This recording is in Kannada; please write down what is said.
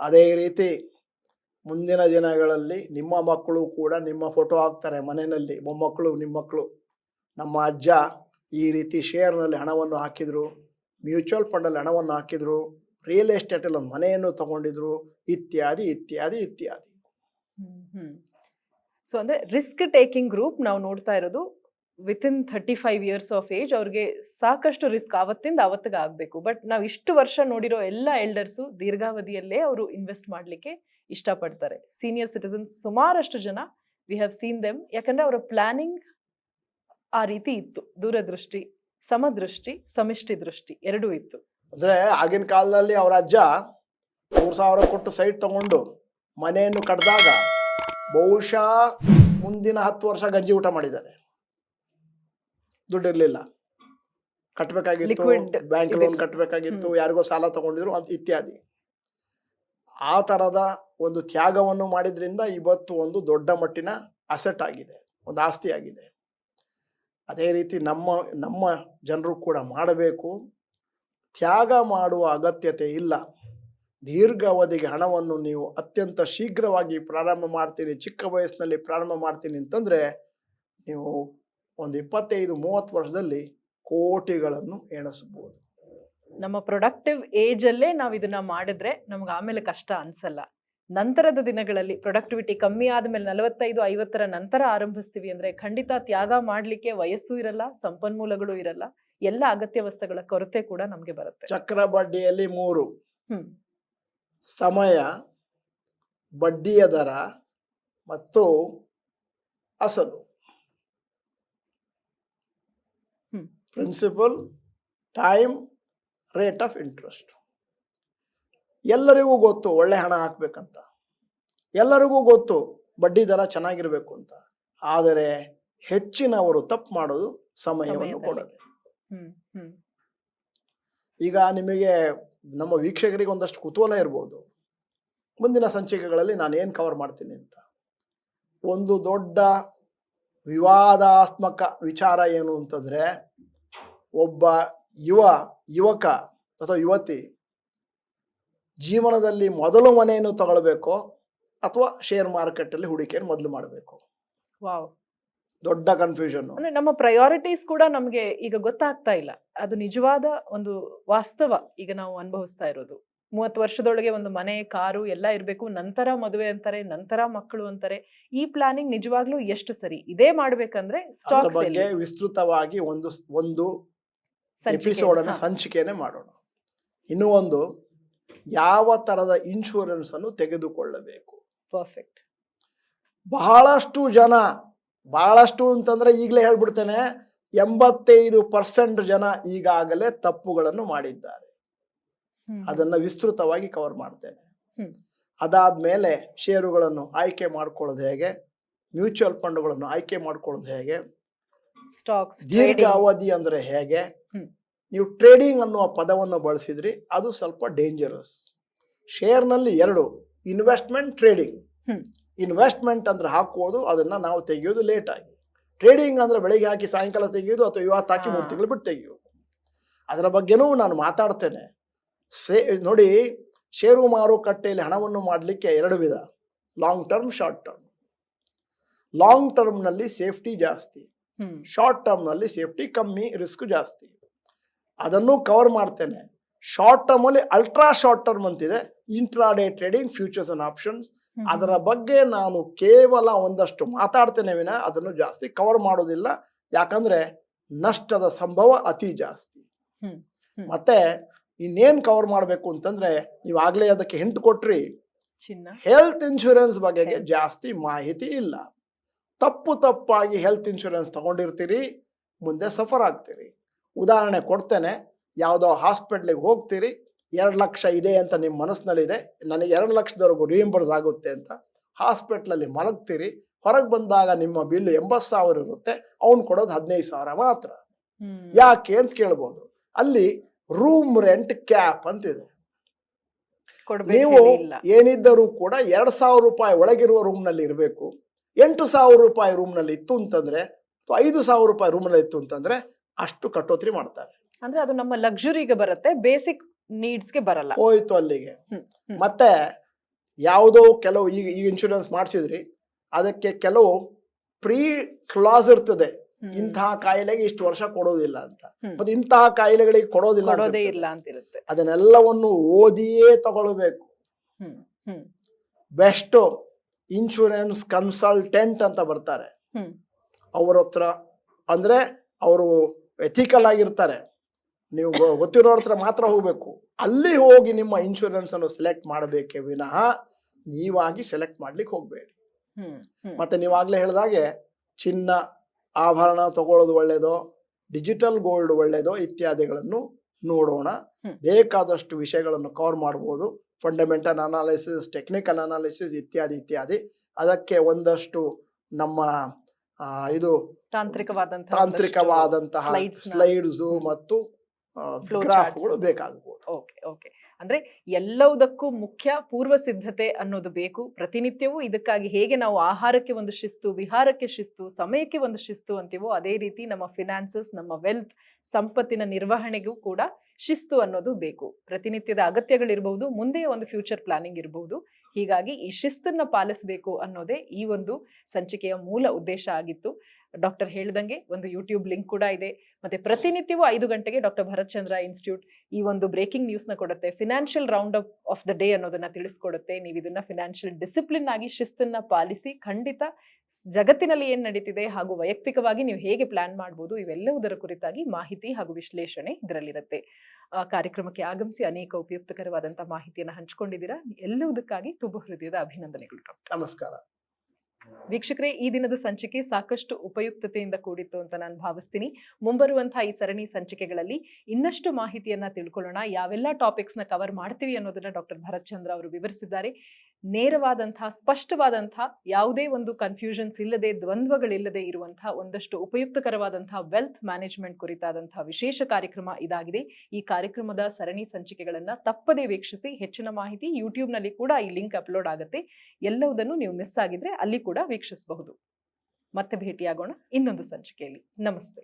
ಅದೇ ರೀತಿ ಮುಂದಿನ ದಿನಗಳಲ್ಲಿ ನಿಮ್ಮ ಮಕ್ಕಳು ಕೂಡ ನಿಮ್ಮ ಫೋಟೋ ಹಾಕ್ತಾರೆ ಮನೆಯಲ್ಲಿ, ಮೊಮ್ಮಕ್ಕಳು ನಿಮ್ಮ ಮಕ್ಕಳು ನಮ್ಮ ಅಜ್ಜ ಈ ರೀತಿ ಶೇರ್ನಲ್ಲಿ ಹಣವನ್ನು ಹಾಕಿದ್ರು ಮ್ಯೂಚುವಲ್ ಫಂಡಲ್ಲಿ ಹಣವನ್ನು ಹಾಕಿದ್ರು ರಿಯಲ್ ಎಸ್ಟೇಟಲ್ಲಿ ಒಂದು ಮನೆಯನ್ನು ತಗೊಂಡಿದ್ರು, ಇತ್ಯಾದಿ ಇತ್ಯಾದಿ ಇತ್ಯಾದಿ. ಸೊ ಅಂದ್ರೆ ರಿಸ್ಕ್ ಟೇಕಿಂಗ್ ಗ್ರೂಪ್ ನಾವು ನೋಡ್ತಾ ಇರೋದು with in thirty five years of age ಅವ್ರಿಗೆ ಸಾಕಷ್ಟು ರಿಸ್ಕ್ ಆವತ್ತಿಂದ ಅವತ್ತಿಗೆ ಆಗಬೇಕು. ಬಟ್ ನಾವು ಇಷ್ಟು ವರ್ಷ ನೋಡಿರೋ ಎಲ್ಲ ಎಲ್ಡರ್ಸು ದೀರ್ಘಾವಧಿಯಲ್ಲೇ ಅವರು ಇನ್ವೆಸ್ಟ್ ಮಾಡಲಿಕ್ಕೆ ಇಷ್ಟಪಡ್ತಾರೆ. ಸೀನಿಯರ್ ಸಿಟಿಸನ್ಸ್ ಸುಮಾರಷ್ಟು ಜನ ವಿ ಹ್ಯಾವ್ ಸೀನ್ ದೆಮ್ ಯಾಕಂದರೆ ಅವರ ಪ್ಲಾನಿಂಗ್ ಆ ರೀತಿ ಇತ್ತು. ದೂರದೃಷ್ಟಿ, ಸಮದೃಷ್ಟಿ, ಸಮಿಷ್ಟಿ ದೃಷ್ಟಿ ಎರಡೂ ಇತ್ತು. ಅಂದರೆ ಆಗಿನ ಕಾಲದಲ್ಲಿ ಅವರ ಅಜ್ಜ ಮೂರು ಸಾವಿರ ಕೊಟ್ಟು ಸೈಟ್ ತಗೊಂಡು ಮನೆಯನ್ನು ಕಟ್ಟಿದಾಗ ಬಹುಶಃ ಮುಂದಿನ ಹತ್ತು ವರ್ಷ ಗಂಜಿ ಊಟ ಮಾಡಿದ್ದಾರೆ. ದುಡ್ಡಿರಲಿಲ್ಲ. ಕಟ್ಟಬೇಕಾಗಿತ್ತು Liquid ಬ್ಯಾಂಕ್ ಲೋನ್. ಕಟ್ಟಬೇಕಾಗಿತ್ತು ಯಾರಿಗೋ ಸಾಲ ತಗೊಂಡಿದ್ರು ಅಂತ ಇತ್ಯಾದಿ. ಆ ತರದ ಒಂದು ತ್ಯಾಗವನ್ನು ಮಾಡಿದ್ರಿಂದ ಇವತ್ತು ಒಂದು ದೊಡ್ಡ ಮಟ್ಟಿನ ಅಸೆಟ್ ಆಗಿದೆ ಒಂದು ಆಸ್ತಿ ಆಗಿದೆ. ಅದೇ ರೀತಿ ನಮ್ಮ ನಮ್ಮ ಜನರು ಕೂಡ ಮಾಡಬೇಕು. ತ್ಯಾಗ ಮಾಡುವ ಅಗತ್ಯತೆ ಇಲ್ಲ. ದೀರ್ಘಾವಧಿಗೆ ಹಣವನ್ನು ನೀವು ಅತ್ಯಂತ ಶೀಘ್ರವಾಗಿ ಪ್ರಾರಂಭ ಮಾಡ್ತೀನಿ ಚಿಕ್ಕ ವಯಸ್ಸಿನಲ್ಲಿ ಪ್ರಾರಂಭ ಮಾಡ್ತೀನಿ ಅಂತಂದರೆ ನೀವು ಒಂದು ಇಪ್ಪತ್ತೈದು ಮೂವತ್ತು ವರ್ಷದಲ್ಲಿ ಕೋಟಿಗಳನ್ನು ಎಣಿಸಬಹುದು. ನಮ್ಮ ಪ್ರೊಡಕ್ಟಿವ್ ಏಜ್ ಅಲ್ಲೇ ನಾವು ಇದನ್ನ ಮಾಡಿದ್ರೆ ನಮ್ಗೆ ಆಮೇಲೆ ಕಷ್ಟ ಅನ್ಸಲ್ಲ. ನಂತರದ ದಿನಗಳಲ್ಲಿ ಪ್ರೊಡಕ್ಟಿವಿಟಿ ಕಮ್ಮಿ ಆದಮೇಲೆ ನಲವತ್ತೈದು ಐವತ್ತರ ನಂತರ ಆರಂಭಿಸ್ತೀವಿ ಅಂದ್ರೆ ಖಂಡಿತ ತ್ಯಾಗ ಮಾಡ್ಲಿಕ್ಕೆ ವಯಸ್ಸು ಇರಲ್ಲ ಸಂಪನ್ಮೂಲಗಳು ಇರಲ್ಲ ಎಲ್ಲ ಅಗತ್ಯ ವಸ್ತುಗಳ ಕೊರತೆ ಕೂಡ ನಮಗೆ ಬರುತ್ತೆ. ಚಕ್ರ ಬಡ್ಡಿಯಲ್ಲಿ ಮೂರು. ಸಮಯ ಬಡ್ಡಿಯ ದರ ಮತ್ತು ಅಸಲು. Principal time rate of interest ಎಲ್ಲರಿಗೂ ಗೊತ್ತು ಒಳ್ಳೆ ಹಣ ಹಾಕ್ಬೇಕಂತ. ಎಲ್ಲರಿಗೂ ಗೊತ್ತು ಬಡ್ಡಿ ದರ ಚೆನ್ನಾಗಿರ್ಬೇಕು ಅಂತ. ಆದರೆ ಹೆಚ್ಚಿನವರು ತಪ್ಪು ಮಾಡೋದು ಸಮಯವನ್ನು. ಕೊಡದೆ. ಈಗ ನಿಮಗೆ ನಮ್ಮ ವೀಕ್ಷಕರಿಗೆ ಒಂದಷ್ಟು ಕುತೂಹಲ ಇರ್ಬೋದು. ಮುಂದಿನ ಸಂಚಿಕೆಗಳಲ್ಲಿ ನಾನು ಏನು ಕವರ್ ಮಾಡ್ತೀನಿ ಅಂತ. ಒಂದು ದೊಡ್ಡ ವಿವಾದಾತ್ಮಕ ವಿಚಾರ ಏನು ಅಂತಂದ್ರೆ ಒಬ್ಬ ಯುವ ಯುವಕ ಅಥವಾ ಯುವತಿ ಜೀವನದಲ್ಲಿ ಮೊದಲು ಮನೆಯನ್ನು ತಗೊಳ್ಬೇಕೋ ಅಥವಾ ಶೇರ್ ಮಾರ್ಕೆಟಲ್ಲಿ ಹೂಡಿಕೆಯನ್ನು ಮೊದಲು ಮಾಡಬೇಕು? ವಾವ್ ದೊಡ್ಡ ಕನ್ಫ್ಯೂಷನ್ ಅಂದ್ರೆ ನಮ್ಮ ಪ್ರಯಾರಿಟೀಸ್ ಕೂಡ ನಮ್ಗೆ ಈಗ ಗೊತ್ತಾಗ್ತಾ ಇಲ್ಲ. ಅದು ನಿಜವಾದ ಒಂದು ವಾಸ್ತವ ಈಗ ನಾವು ಅನುಭವಿಸ್ತಾ ಇರೋದು. ಮೂವತ್ತು ವರ್ಷದೊಳಗೆ ಒಂದು ಮನೆ ಕಾರು ಎಲ್ಲ ಇರಬೇಕು. ನಂತರ ಮದುವೆ ಅಂತಾರೆ ನಂತರ ಮಕ್ಕಳು ಅಂತಾರೆ. ಈ ಪ್ಲಾನಿಂಗ್ ನಿಜವಾಗ್ಲೂ ಎಷ್ಟು ಸರಿ? ಇದೇ ಮಾಡ್ಬೇಕಂದ್ರೆ ಸ್ಟಾಕ್ ಬಗ್ಗೆ ವಿಸ್ತೃತವಾಗಿ ಒಂದು ಒಂದು ಎಪಿಸೋಡನ್ನು ಹಂಚಿಕೆನೆ ಮಾಡೋಣ. ಇನ್ನೂ ಒಂದು ಯಾವ ತರದ ಇನ್ಶೂರೆನ್ಸ್ ಅನ್ನು ತೆಗೆದುಕೊಳ್ಳಬೇಕು? ಪರ್ಫೆಕ್ಟ್ ಬಹಳಷ್ಟು ಜನ ಬಹಳಷ್ಟು ಅಂತಂದ್ರೆ ಈಗಲೇ ಹೇಳ್ಬಿಡ್ತೇನೆ ಎಂಬತ್ತೈದು ಪರ್ಸೆಂಟ್ ಜನ ಈಗಾಗಲೇ ತಪ್ಪುಗಳನ್ನು ಮಾಡಿದ್ದಾರೆ. ಅದನ್ನ ವಿಸ್ತೃತವಾಗಿ ಕವರ್ ಮಾಡ್ತೇನೆ. ಅದಾದ ಅದಾದ್ಮೇಲೆ ಷೇರುಗಳನ್ನು ಆಯ್ಕೆ ಮಾಡ್ಕೊಳ್ಳೋದು ಹೇಗೆ? ಮ್ಯೂಚುವಲ್ ಫಂಡ್ಗಳನ್ನು ಆಯ್ಕೆ ಮಾಡ್ಕೊಳ್ಳೋದು ಹೇಗೆ? ಸ್ಟಾಕ್ಸ್ ದೀರ್ಘಾವಧಿ ಅಂದ್ರೆ ಹೇಗೆ? ನೀವು ಟ್ರೇಡಿಂಗ್ ಅನ್ನುವ ಪದವನ್ನು ಬಳಸಿದ್ರಿ ಅದು ಸ್ವಲ್ಪ ಡೇಂಜರಸ್ ಶೇರ್ನಲ್ಲಿ ಎರಡು ಇನ್ವೆಸ್ಟ್ಮೆಂಟ್ ಟ್ರೇಡಿಂಗ್. ಇನ್ವೆಸ್ಟ್ಮೆಂಟ್ ಅಂದ್ರೆ ಹಾಕೋದು ಅದನ್ನ ನಾವು ತೆಗೆಯೋದು ಲೇಟ್ ಆಗಿ. ಟ್ರೇಡಿಂಗ್ ಅಂದ್ರೆ ಬೆಳಿಗ್ಗೆ ಹಾಕಿ ಸಾಯಂಕಾಲ ತೆಗೆಯೋದು ಅಥವಾ ಇವತ್ತು ಹಾಕಿ ಮೂರು. ತಿಂಗಳು ಬಿಟ್ಟು ತೆಗೆಯೋದು ಅದರ ಬಗ್ಗೆನೂ ನಾನು ಮಾತಾಡ್ತೇನೆ. ಸೇ ನೋಡಿ ಷೇರು ಮಾರುಕಟ್ಟೆಯಲ್ಲಿ ಹಣವನ್ನು ಮಾಡಲಿಕ್ಕೆ ಎರಡು ವಿಧ long term short term long ಟರ್ಮ್ನಲ್ಲಿ safety ಜಾಸ್ತಿ. ಶಾರ್ಟ್ ಟರ್ಮ್ನಲ್ಲಿ ಸೇಫ್ಟಿ ಕಮ್ಮಿ ರಿಸ್ಕ್ ಜಾಸ್ತಿ. ಅದನ್ನು ಕವರ್ ಮಾಡ್ತೇನೆ. ಶಾರ್ಟ್ ಟರ್ಮ್ ಅಲ್ಲಿ ಅಲ್ಟ್ರಾ ಶಾರ್ಟ್ ಟರ್ಮ್ ಅಂತಿದೆ. Intraday trading futures and options ಅದರ ಬಗ್ಗೆ ನಾನು ಕೇವಲ ಒಂದಷ್ಟು ಮಾತಾಡ್ತೇನೆ ವಿನ ಅದನ್ನು ಜಾಸ್ತಿ ಕವರ್ ಮಾಡೋದಿಲ್ಲ. ಯಾಕಂದ್ರೆ ನಷ್ಟದ ಸಂಭವ ಅತಿ ಜಾಸ್ತಿ. ಮತ್ತೆ ಇನ್ನೇನ್ ಕವರ್ ಮಾಡಬೇಕು ಅಂತಂದ್ರೆ ನೀವಾಗಲೇ ಅದಕ್ಕೆ ಹಿಂಟ್ ಕೊಟ್ರಿ. ಹೆಲ್ತ್ ಇನ್ಶೂರೆನ್ಸ್ ಬಗ್ಗೆ ಜಾಸ್ತಿ ಮಾಹಿತಿ ಇಲ್ಲ. ತಪ್ಪು ತಪ್ಪಾಗಿ ಹೆಲ್ತ್ ಇನ್ಶೂರೆನ್ಸ್ ತಗೊಂಡಿರ್ತೀರಿ ಮುಂದೆ ಸಫರ್ ಆಗ್ತೀರಿ. ಉದಾಹರಣೆ ಕೊಡ್ತೇನೆ ಯಾವುದೋ ಹಾಸ್ಪಿಟ್ಲಿಗೆ ಹೋಗ್ತೀರಿ ಎರಡು ಲಕ್ಷ ಇದೆ ಅಂತ ನಿಮ್ಮ ಮನಸ್ಸಿನಲ್ಲಿದೆ ನನಗೆ ಎರಡು ಲಕ್ಷದವರೆಗೂ ರಿಯಂಬರ್ಸ್ ಆಗುತ್ತೆ ಅಂತ ಹಾಸ್ಪಿಟ್ಲಲ್ಲಿ ಮಲಗ್ತೀರಿ ಹೊರಗೆ ಬಂದಾಗ ನಿಮ್ಮ ಬಿಲ್ ಎಂಬತ್ತು ಸಾವಿರ ಇರುತ್ತೆ ಅವ್ನು ಕೊಡೋದು ಹದಿನೈದು ಸಾವಿರ ಮಾತ್ರ. ಯಾಕೆ ಅಂತ ಕೇಳ್ಬೋದು. ಅಲ್ಲಿ ರೂಮ್ ರೆಂಟ್ ಕ್ಯಾಪ್ ಅಂತಿದೆ ನೀವು ಏನಿದ್ದರೂ ಕೂಡ ಎರಡ್ ಸಾವಿರ ರೂಪಾಯಿ ಒಳಗಿರುವ ರೂಮ್ನಲ್ಲಿ ಇರಬೇಕು. ಎಂಟು ಸಾವಿರ ರೂಪಾಯಿ ರೂಮ್ನಲ್ಲಿ ಇತ್ತು ಅಂತಂದ್ರೆ ಅಥವಾ ಐದು ಸಾವಿರ ರೂಪಾಯಿ ರೂಮ್ನಲ್ಲಿ ಇತ್ತು ಅಂತಂದ್ರೆ ಅಷ್ಟು ಕಟೋತ್ರಿ ಮಾಡ್ತಾರೆ. ಅಂದ್ರೆ ಅದು ನಮ್ಮ ಲಕ್ಸುರಿಗೆ ಬರುತ್ತೆ ಬೇಸಿಕ್ ನೀಡ್ಸ್ಗೆ ಬರಲ್ಲ. ಹೋಯ್ತು ಅಲ್ಲಿಗೆ. ಮತ್ತೆ ಯಾವುದೋ ಕೆಲವು ಈಗ ಈಗ ಇನ್ಶೂರೆನ್ಸ್ ಮಾಡಿಸಿದ್ರಿ ಅದಕ್ಕೆ ಕೆಲವು ಪ್ರೀ ಕ್ಲಾಸ್ ಇರ್ತದೆ. ಇಂತಹ ಕಾಯಿಲೆಗೆ ಇಷ್ಟು ವರ್ಷ ಕೊಡೋದಿಲ್ಲ ಅಂತ. ಮತ್ತೆ ಇಂತಹ ಕಾಯಿಲೆಗಳಿಗೆ ಕೊಡೋದಿಲ್ಲ ಅಂತ ಇಲ್ಲ ಅದನ್ನೆಲ್ಲವನ್ನು ಓದಿಯೇ ತಗೊಳ್ಬೇಕು. ಹ್ಮ್ ಹ್ಮ್. ಬೆಸ್ಟ್ ಇನ್ಶೂರೆನ್ಸ್ ಕನ್ಸಲ್ಟೆಂಟ್ ಅಂತ ಬರ್ತಾರೆ. ಅವರತ್ರ ಅವ್ರ ಹತ್ರ ಅಂದ್ರೆ ಅವರು ಎಥಿಕಲ್ ಆಗಿರ್ತಾರೆ. ನೀವು ಗೊತ್ತಿರೋ ಗೊತ್ತಿರೋರ ಹತ್ರ ಮಾತ್ರ ಹೋಗ್ಬೇಕು. ಅಲ್ಲಿ ಹೋಗಿ ನಿಮ್ಮ ಇನ್ಶೂರೆನ್ಸ್ ಅನ್ನು ಸೆಲೆಕ್ಟ್ ಮಾಡಬೇಕೆ ವಿನಃ ನೀವಾಗಿ ಸೆಲೆಕ್ಟ್ ಮಾಡ್ಲಿಕ್ಕೆ ಹೋಗ್ಬೇಡಿ. ಮತ್ತೆ ನೀವಾಗ್ಲೇ ಹೇಳಿದಾಗೆ ಚಿನ್ನ ಆಭರಣ ತಗೊಳ್ಳೋದು ಒಳ್ಳೇದೋ ಡಿಜಿಟಲ್ ಗೋಲ್ಡ್ ಒಳ್ಳೇದೋ ಇತ್ಯಾದಿಗಳನ್ನು ನೋಡೋಣ. ಬೇಕಾದಷ್ಟು ವಿಷಯಗಳನ್ನು ಕವರ್ ಮಾಡ್ಬೋದು. ಫಂಡಮೆಂಟಲ್ ಅನಾಲಿಸಿಸ್ ಟೆಕ್ನಿಕಲ್ ಅನಾಲಿಸಿಸ್ ಇತ್ಯಾದಿ ಇತ್ಯಾದಿ. ಅದಕ್ಕೆ ಒಂದಷ್ಟು ನಮ್ಮ ಇದು ತಾಂತ್ರಿಕವಾದಂತಹ ಸ್ಲೈಡ್ಸ್ ಮತ್ತು ಗ್ರಾಫ್ಗಳು ಬೇಕಾಗಬಹುದು ಓಕೆ ಓಕೆ ಅಂದ್ರೆ ಎಲ್ಲವುದಕ್ಕೂ ಮುಖ್ಯ ಪೂರ್ವ ಸಿದ್ಧತೆ ಅನ್ನೋದು ಬೇಕು. ಪ್ರತಿನಿತ್ಯವೂ ಇದಕ್ಕಾಗಿ ಹೇಗೆ ನಾವು ಆಹಾರಕ್ಕೆ ಒಂದು ಶಿಸ್ತು, ವಿಹಾರಕ್ಕೆ ಶಿಸ್ತು, ಸಮಯಕ್ಕೆ ಒಂದು ಶಿಸ್ತು ಅಂತೀವೋ ಅದೇ ರೀತಿ ನಮ್ಮ ಫಿನಾನ್ಸಸ್ ನಮ್ಮ ವೆಲ್ತ್ ಸಂಪತ್ತಿನ ನಿರ್ವಹಣೆಗೂ ಕೂಡ ಶಿಸ್ತು ಅನ್ನೋದು ಬೇಕು. ಪ್ರತಿನಿತ್ಯದ ಅಗತ್ಯಗಳಿರಬಹುದು ಮುಂದೆ ಒಂದು ಫ್ಯೂಚರ್ ಪ್ಲಾನಿಂಗ್ ಇರಬಹುದು ಹೀಗಾಗಿ ಈ ಶಿಸ್ತನ್ನು ಪಾಲಿಸಬೇಕು ಅನ್ನೋದೇ ಈ ಒಂದು ಸಂಚಿಕೆಯ ಮೂಲ ಉದ್ದೇಶ ಆಗಿತ್ತು. ಡಾಕ್ಟರ್ ಹೇಳ್ದಂಗೆ ಒಂದು ಯೂಟ್ಯೂಬ್ ಲಿಂಕ್ ಕೂಡ ಇದೆ. ಮತ್ತೆ ಪ್ರತಿನಿತ್ಯವೂ ಐದು ಗಂಟೆಗೆ ಡಾಕ್ಟರ್ ಭರತ್ ಚಂದ್ರ ಇನ್ಸ್ಟಿಟ್ಯೂಟ್ ಈ ಒಂದು ಬ್ರೇಕಿಂಗ್ ನ್ಯೂಸ್ನ ಕೊಡುತ್ತೆ. Financial round up of the day ಅನ್ನೋದನ್ನ ತಿಳಿಸ್ಕೊಡುತ್ತೆ. ನೀವು ಇದನ್ನ ಫಿನಾನ್ಷಿಯಲ್ ಡಿಸಿಪ್ಲಿನ್ ಆಗಿ ಶಿಸ್ತನ್ನ ಪಾಲಿಸಿ ಖಂಡಿತ ಜಗತ್ತಿನಲ್ಲಿ ಏನು ನಡೀತಿದೆ ಹಾಗೂ ವೈಯಕ್ತಿಕವಾಗಿ ನೀವು ಹೇಗೆ ಪ್ಲಾನ್ ಮಾಡ್ಬೋದು ಇವೆಲ್ಲವುದರ ಕುರಿತಾಗಿ ಮಾಹಿತಿ ಹಾಗೂ ವಿಶ್ಲೇಷಣೆ ಇದರಲ್ಲಿರುತ್ತೆ. ಆ ಕಾರ್ಯಕ್ರಮಕ್ಕೆ ಆಗಮಿಸಿ ಅನೇಕ ಉಪಯುಕ್ತಕರವಾದಂತಹ ಮಾಹಿತಿಯನ್ನು ಹಂಚಿಕೊಂಡಿದ್ದೀರಾ. ಎಲ್ಲವುದಕ್ಕಾಗಿ ತುಂಬ ಹೃದಯದ ಅಭಿನಂದನೆಗಳು ಡಾಕ್ಟರ್. ನಮಸ್ಕಾರ. ವೀಕ್ಷಕರೇ, ಈ ದಿನದ ಸಂಚಿಕೆ ಸಾಕಷ್ಟು ಉಪಯುಕ್ತತೆಯಿಂದ ಕೂಡಿತ್ತು ಅಂತ ನಾನು ಭಾವಿಸ್ತೀನಿ. ಮುಂಬರುವಂತಹ ಈ ಸರಣಿ ಸಂಚಿಕೆಗಳಲ್ಲಿ ಇನ್ನಷ್ಟು ಮಾಹಿತಿಯನ್ನ ತಿಳ್ಕೊಳ್ಳೋಣ. ಯಾವೆಲ್ಲ ಟಾಪಿಕ್ಸ್ನ ಕವರ್ ಮಾಡ್ತೀವಿ ಅನ್ನೋದನ್ನ ಡಾಕ್ಟರ್ ಭರತ್ ಚಂದ್ರ ಅವರು ವಿವರಿಸಿದ್ದಾರೆ. ನೇರವಾದಂತಹ ಸ್ಪಷ್ಟವಾದಂತಹ ಯಾವುದೇ ಒಂದು ಕನ್ಫ್ಯೂಷನ್ಸ್ ಇಲ್ಲದೆ, ದ್ವಂದ್ವಗಳಿಲ್ಲದೆ ಇರುವಂತಹ ಒಂದಷ್ಟು ಉಪಯುಕ್ತಕರವಾದಂತಹ ವೆಲ್ತ್ ಮ್ಯಾನೇಜ್ಮೆಂಟ್ ಕುರಿತಾದಂತಹ ವಿಶೇಷ ಕಾರ್ಯಕ್ರಮ ಇದಾಗಿದೆ. ಈ ಕಾರ್ಯಕ್ರಮದ ಸರಣಿ ಸಂಚಿಕೆಗಳನ್ನು ತಪ್ಪದೇ ವೀಕ್ಷಿಸಿ, ಹೆಚ್ಚಿನ ಮಾಹಿತಿ ಯೂಟ್ಯೂಬ್ನಲ್ಲಿ ಕೂಡ ಈ ಲಿಂಕ್ ಅಪ್ಲೋಡ್ ಆಗುತ್ತೆ. ಎಲ್ಲವುದನ್ನು ನೀವು ಮಿಸ್ ಆಗಿದ್ರೆ ಅಲ್ಲಿ ಕೂಡ ವೀಕ್ಷಿಸಬಹುದು. ಮತ್ತೆ ಭೇಟಿಯಾಗೋಣ ಇನ್ನೊಂದು ಸಂಚಿಕೆಯಲ್ಲಿ. ನಮಸ್ತೆ.